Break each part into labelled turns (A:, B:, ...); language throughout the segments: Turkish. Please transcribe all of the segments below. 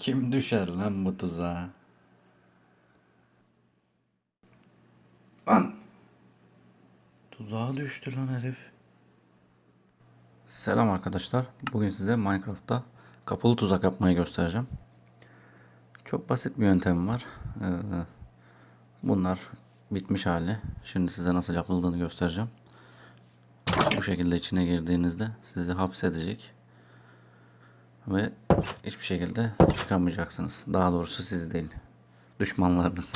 A: Kim düşer lan bu tuzağa? Lan! Tuzağa düştü lan herif. Selam arkadaşlar. Bugün size Minecraft'ta kapalı tuzak yapmayı göstereceğim. Çok basit bir yöntem var. Ee, bunlar bitmiş hali. Şimdi size nasıl yapıldığını göstereceğim. Bu şekilde içine girdiğinizde sizi hapsedecek. Ve hiçbir şekilde çıkamayacaksınız. Daha doğrusu siz değil. Düşmanlarınız.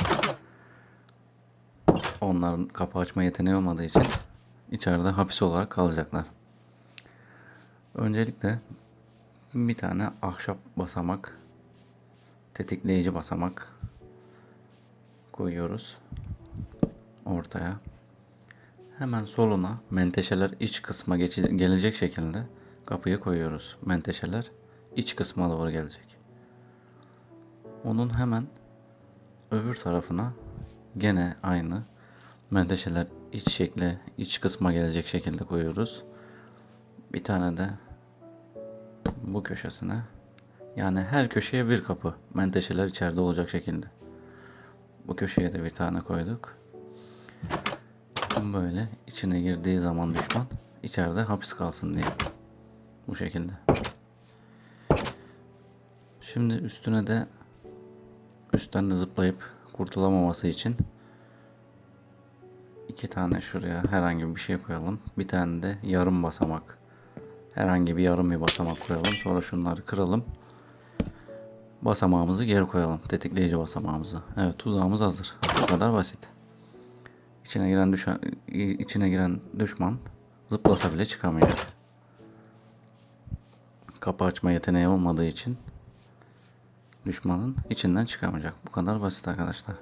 A: Onların kapı açma yeteneği olmadığı için içeride hapis olarak kalacaklar. Öncelikle bir tane ahşap basamak, tetikleyici basamak koyuyoruz ortaya. Hemen soluna menteşeler iç kısma gelecek şekilde kapıyı koyuyoruz. Menteşeler iç kısma doğru gelecek. Onun hemen öbür tarafına gene aynı menteşeler iç şekle iç kısma gelecek şekilde koyuyoruz. Bir tane de bu köşesine yani her köşeye bir kapı menteşeler içeride olacak şekilde. Bu köşeye de bir tane koyduk. Böyle içine girdiği zaman düşman içeride hapis kalsın diye. Bu şekilde. Şimdi üstüne de üstten de zıplayıp kurtulamaması için iki tane şuraya herhangi bir şey koyalım. Bir tane de yarım basamak. Herhangi bir yarım bir basamak koyalım. Sonra şunları kıralım. Basamağımızı geri koyalım. Tetikleyici basamağımızı. Evet tuzağımız hazır. Bu kadar basit. İçine giren düşman, içine giren düşman zıplasa bile çıkamayacak. Kapı açma yeteneği olmadığı için düşmanın içinden çıkamayacak. Bu kadar basit arkadaşlar.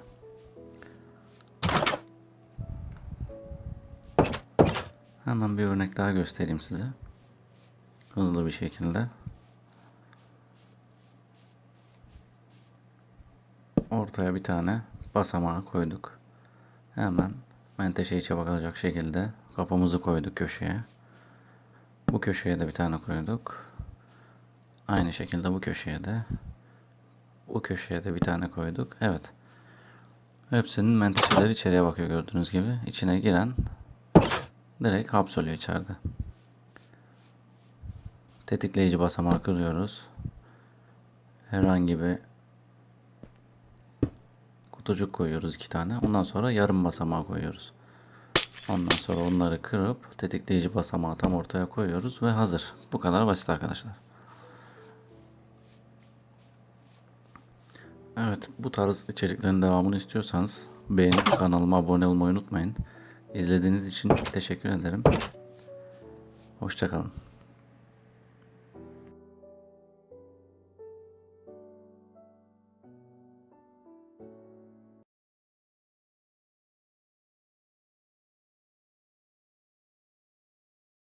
A: Hemen bir örnek daha göstereyim size. Hızlı bir şekilde. Ortaya bir tane basamağı koyduk. Hemen menteşe içe bakılacak şekilde kapımızı koyduk köşeye. Bu köşeye de bir tane koyduk. Aynı şekilde bu köşeye de bu köşeye de bir tane koyduk. Evet. Hepsinin menteşeleri içeriye bakıyor gördüğünüz gibi. İçine giren direkt hapsoluyor içeride. Tetikleyici basamağı kırıyoruz. Herhangi bir kutucuk koyuyoruz iki tane. Ondan sonra yarım basamağı koyuyoruz. Ondan sonra onları kırıp tetikleyici basamağı tam ortaya koyuyoruz ve hazır. Bu kadar basit arkadaşlar. Evet bu tarz içeriklerin devamını istiyorsanız beğenip kanalıma abone olmayı unutmayın. İzlediğiniz için teşekkür ederim. Hoşçakalın.